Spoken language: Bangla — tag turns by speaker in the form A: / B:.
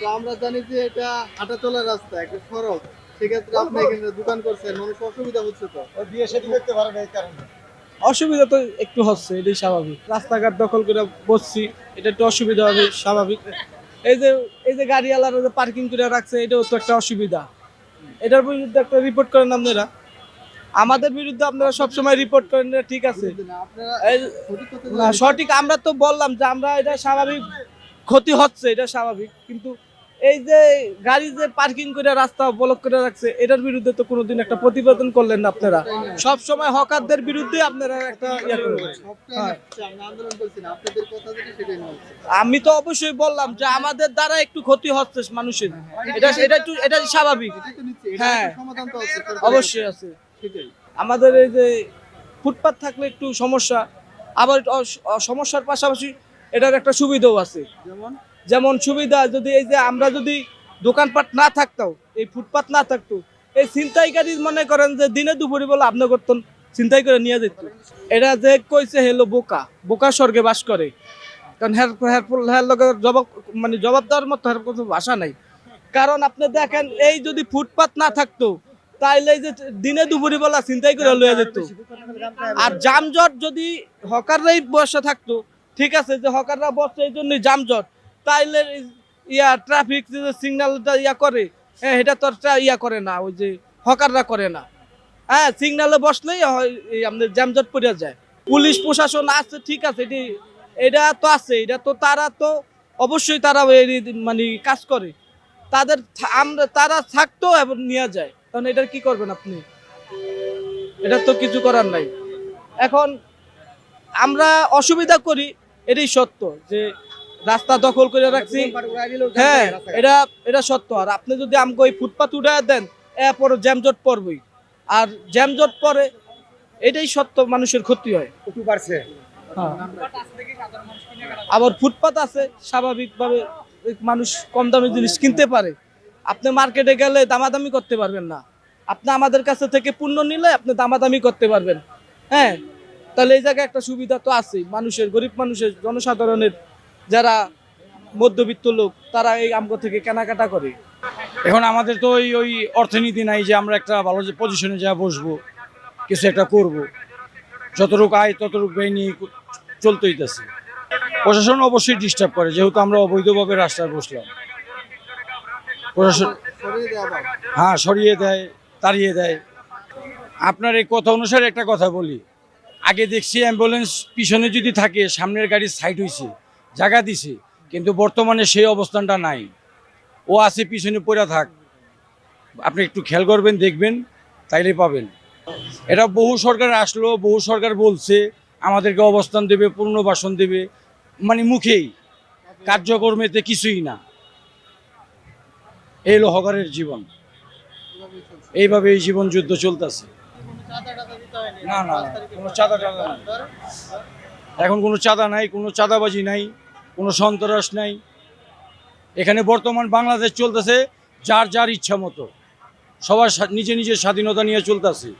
A: তো আমরা জানি যে এটা হাঁটা চলার রাস্তা একটা সড়ক সেক্ষেত্রে আপনি এখানে দোকান করছেন মানুষ অসুবিধা হচ্ছে তো।
B: বিয়ে শাদী করতে পারে না এই কারণে।
C: অসুবিধা তো একটু হচ্ছে এটাই স্বাভাবিক। রাস্তাঘাট দখল করে বসছি এটা একটু অসুবিধা হবে স্বাভাবিক। এই যে এই যে গাড়িওয়ালারা যে পার্কিং করে রাখছে এটাও তো একটা অসুবিধা। এটার বিরুদ্ধে একটা রিপোর্ট করেন আপনারা। আমাদের বিরুদ্ধে আপনারা সবসময় রিপোর্ট করেন ঠিক আছে।
A: সঠিক
C: আমরা তো বললাম যে আমরা এটা স্বাভাবিক ক্ষতি হচ্ছে এটা স্বাভাবিক। কিন্তু এই যে গাড়ি যে পার্কিং করে রাস্তা ব্লক করে রাখছে, এটার বিরুদ্ধে তো কোনোদিন একটা প্রতিবেদন করলেন না আপনারা। সব সময় হকারদের বিরুদ্ধে আপনারা একটা ইয়ে করবেন হ্যাঁ। আমি তো অবশ্যই বললাম যে আমাদের দ্বারা একটু ক্ষতি হচ্ছে মানুষের। এটা এটা একটু, এটা স্বাভাবিক। হ্যাঁ। অবশ্যই আছে। আমাদের এই যে ফুটপাথ থাকলে একটু সমস্যা, আবার সমস্যার পাশাপাশি এটার একটা সুবিধাও আছে।
A: যেমন?
C: যেমন সুবিধা, যদি এই যে আমরা যদি দোকানপাট না থাকতো এই ফুটপাত না থাকতো, এই ছিনতাইকারী মনে করেন যে দিনে দুপুরে বলে আপনি করতেন চিন্তাই করে নিয়ে যেত। এটা যে কইছে হেলো বোকা বোকা স্বর্গে বাস করে। কারণ হ্যার হ্যার হ্যার লগে জবাব মানে জবাব দেওয়ার মতো হ্যার কোনো ভাষা নাই। কারণ আপনি দেখেন, এই যদি ফুটপাত না থাকতো, তাইলে যে দিনে দুপুরে বলা চিন্তাই করে লইয়া যেত। আর যানজট যদি হকাররাই বসে থাকতো, ঠিক আছে, যে হকাররা বসে, এই জন্যই যানজট। এই ইয়া ট্রাফিক যে সিগন্যালটা ইয়া করে হ্যাঁ এটা তো ইয়া করে না, ওই যে হকাররা করে না। হ্যাঁ সিগন্যালে বসলেই আমাদের জ্যামজট পড়ে যায়। পুলিশ প্রশাসন আছে, ঠিক আছে, এটি, এটা তো আছে, এটা তো তারা তো অবশ্যই তারা মানে কাজ করে। তাদের আমরা, তারা থাকতো এবং নিয়ে যায় তখন এটার কি করবেন আপনি? এটা তো কিছু করার নাই। এখন আমরা অসুবিধা করি, এটাই সত্য যে রাস্তা দখল করে রাখছি। হ্যাঁ এটা এটা সত্য। আর আপনি যদি আমাকে ওই ফুটপাত উঠায় দেন এরপর জ্যামজট পড়বই। আর জ্যামজট পরে এটাই সত্য মানুষের ক্ষতি হয়। হ্যাঁ। আবার ফুটপাত আছে স্বাভাবিকভাবে মানুষ কম দামি জিনিস কিনতে পারে। আপনি মার্কেটে গেলে দামাদামি করতে পারবেন না। আপনি আমাদের কাছে থেকে পণ্য নিলে আপনি দামাদামি করতে পারবেন। হ্যাঁ তাহলে এই জায়গায় একটা সুবিধা তো আছেই। মানুষের গরিব মানুষের জনসাধারণের যারা মধ্যবিত্ত লোক, তারা এই আমগো থেকে কেনাকাটা করে।
D: এখন আমাদের তো ওই ওই অর্থনীতি নাই যে আমরা একটা ভালো যে পজিশনে যা বসবো, কিছু একটা করব। যতটুকু আয়, ততটুকু ব্যয় নিয়ে চলতে হইতেছে প্রশাসন অবশ্যই ডিস্টার্ব করে, যেহেতু আমরা অবৈধভাবে রাস্তায় বসলাম। প্রশাসন হ্যাঁ সরিয়ে দেয়, তাড়িয়ে দেয়। আপনার এই কথা অনুসারে একটা কথা বলি। আগে দেখছি অ্যাম্বুলেন্স পিছনে যদি থাকে, সামনের গাড়ি সাইড হয়েছে জায়গা দিছে কিন্তু বর্তমানে সেই অবস্থানটা নাই। ও আছে পিছনে পড়ে থাক। আপনি একটু খেয়াল করবেন দেখবেন তাইলে পাবেন। এটা বহু সরকার আসলো বহু সরকার বলছে আমাদেরকে অবস্থান দেবে পুনর্বাসন দেবে মানে মুখেই। কার্যকর্মেতে কিছুই না। এই হকারের জীবন। এইভাবে এই জীবন যুদ্ধ চলতেছে। না, না, কোনো চাঁদা।
A: ধর,
D: এখন কোনো চাঁদা নাই, কোনো চাঁদাবাজি নাই, কোনো সন্ত্রাস নাই। এখানে বর্তমান বাংলাদেশ চলতেছে যার যার ইচ্ছা মতো। সবার স্বা- নিজে নিজের স্বাধীনতা নিয়ে চলতেছে।